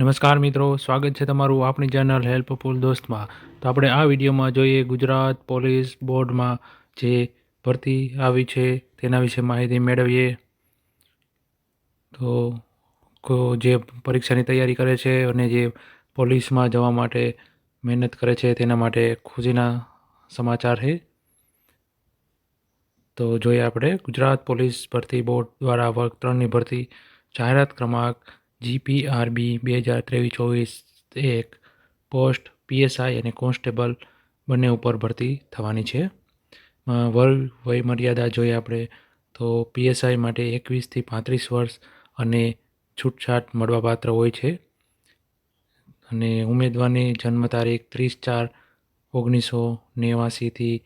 નમસ્કાર મિત્રો, સ્વાગત છે તમારું આપણી ચેનલ હેલ્પફુલ દોસ્તમાં. તો આપણે આ વિડીયોમાં જોઈએ ગુજરાત પોલીસ બોર્ડમાં જે ભરતી આવી છે તેના વિશે માહિતી મેળવીએ. તો જે પરીક્ષાની તૈયારી કરે છે અને જે પોલીસમાં જવા માટે મહેનત કરે છે તેના માટે ખુશીના સમાચાર છે. તો જોઈએ આપણે ગુજરાત પોલીસ ભરતી બોર્ડ દ્વારા વર્ગ ત્રણની ભરતી જાહેરાત ક્રમાંક જીપીઆરબી બે હજાર ત્રેવીસ ચોવીસ એક પોસ્ટ પીએસઆઈ અને કોન્સ્ટેબલ બંને ઉપર ભરતી થવાની છે. અ, વર્ગ વય મર્યાદા જોઈએ આપણે તો પીએસઆઈ માટે એકવીસથી પાંત્રીસ વર્ષ અને છૂટછાટ મળવાપાત્ર હોય છે. અને ઉમેદવારની જન્મ તારીખ ત્રીસ ચાર ઓગણીસો નેવાસીથી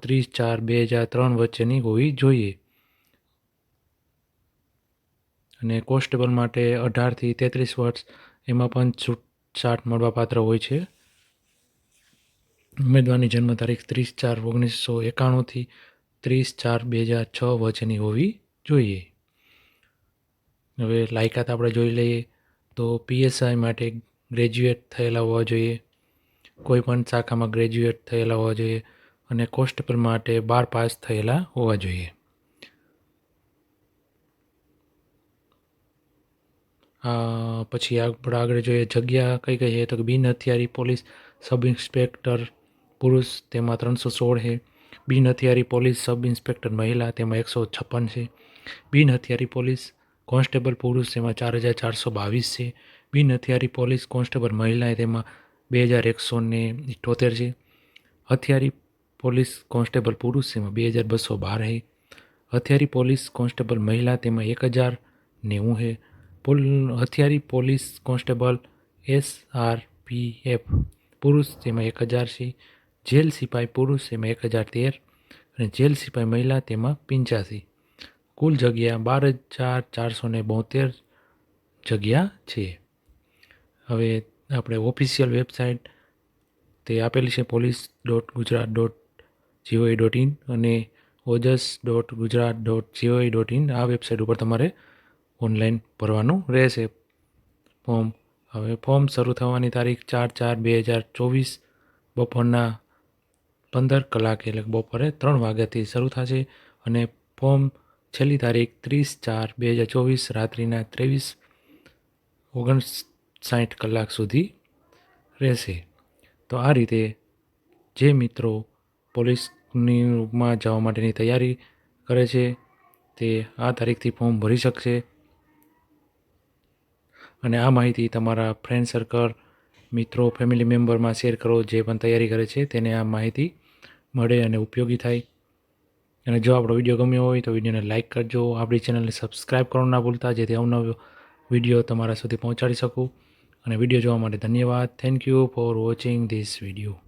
ત્રીસ ચાર બે હજાર ત્રણ વચ્ચેની હોવી જોઈએ. અને કોન્સ્ટેબલ માટે અઢારથી તેત્રીસ વર્ષ, એમાં પણ છૂટછાટ મળવાપાત્ર હોય છે. ઉમેદવારની જન્મ તારીખ ત્રીસ ચાર ઓગણીસો એકાણુંથી ત્રીસ ચાર બે હજાર છ વચ્ચેની હોવી જોઈએ. હવે લાયકાત આપણે જોઈ લઈએ તો પીએસઆઈ માટે ગ્રેજ્યુએટ થયેલા હોવા જોઈએ, કોઈ પણ શાખામાં ગ્રેજ્યુએટ થયેલા હોવા જોઈએ અને કોન્સ્ટેબલ માટે બાર પાસ થયેલા હોવા જોઈએ. પછી આપણે આગળ જોઈએ જગ્યા કઈ કઈ છે, તો કે બિન હથિયારી પોલીસ સબ ઇન્સ્પેક્ટર પુરુષ, તેમાં ત્રણસો સોળ છે. બિન હથિયારી પોલીસ સબ ઇન્સ્પેક્ટર મહિલા, તેમાં એકસો છપ્પન છે. બિન હથિયારી પોલીસ કોન્સ્ટેબલ પુરુષ, તેમાં ચાર હજાર ચારસો બાવીસ છે. બિન હથિયારી પોલીસ કોન્સ્ટેબલ મહિલા, તેમાં બે હજાર એકસો ને ઇઠોતેર છે. હથિયારી પોલીસ કોન્સ્ટેબલ પુરુષ, તેમાં બે હજાર બસો બાર છે. હથિયારી પોલીસ કોન્સ્ટેબલ મહિલા, તેમાં એક હજાર નેવું છે. પોલ હથિયારી police constable S R P F, પુરુષ તેમાં એક હજાર છે જેલ સિપાઈ પુરુષ તેમાં એક હજાર તેર અને જેલ સિપાઈ મહિલા તેમાં પંચ્યાસી. કુલ જગ્યા બાર હજાર ચારસો ને બોતેર જગ્યા છે. હવે આપણે ઓફિશિયલ વેબસાઇટ તે આપેલી છે police dot Gujarat dot GOI dot in અને Ojas dot Gujarat dot GOI dot in. આ વેબસાઇટ ઉપર તમારે ઓનલાઈન ભરવાનું રહેશે. ફોર્મ, હવે ફોર્મ શરૂ થવાની તારીખ ચાર ચાર બે હજાર ચોવીસ બપોરના પંદર કલાકે એટલે બપોરે ત્રણ વાગ્યાથી શરૂ થશે અને ફોર્મ છેલ્લી તારીખ ત્રીસ ચાર બે હજાર ચોવીસ રાત્રિના ત્રેવીસ ઓગણસાઠ કલાક સુધી રહેશે. તો આ રીતે જે મિત્રો પોલીસની રૂપમાં જવા માટેની તૈયારી કરે છે તે આ તારીખથી ફોર્મ ભરી શકશે. અને આ માહિતી તમારા ફ્રેન્ડ સર્કલ મિત્રો ફેમિલી મેમ્બરમાં શેર કરો, જે પણ તૈયારી કરે છે, તેને આ માહિતી મળે અને ઉપયોગી થાય. અને જો આપણો વીડિયો ગમ્યો હોય તો વિડીયોને લાઇક કરજો. આપણી ચેનલને સબસ્ક્રાઈબ કરવાનું ના ભૂલતા, જેથી અવનવો વીડિયો તમારા સુધી પહોંચાડી શકું. અને વીડિયો જોવા માટે ધન્યવાદ. Thank you for watching this video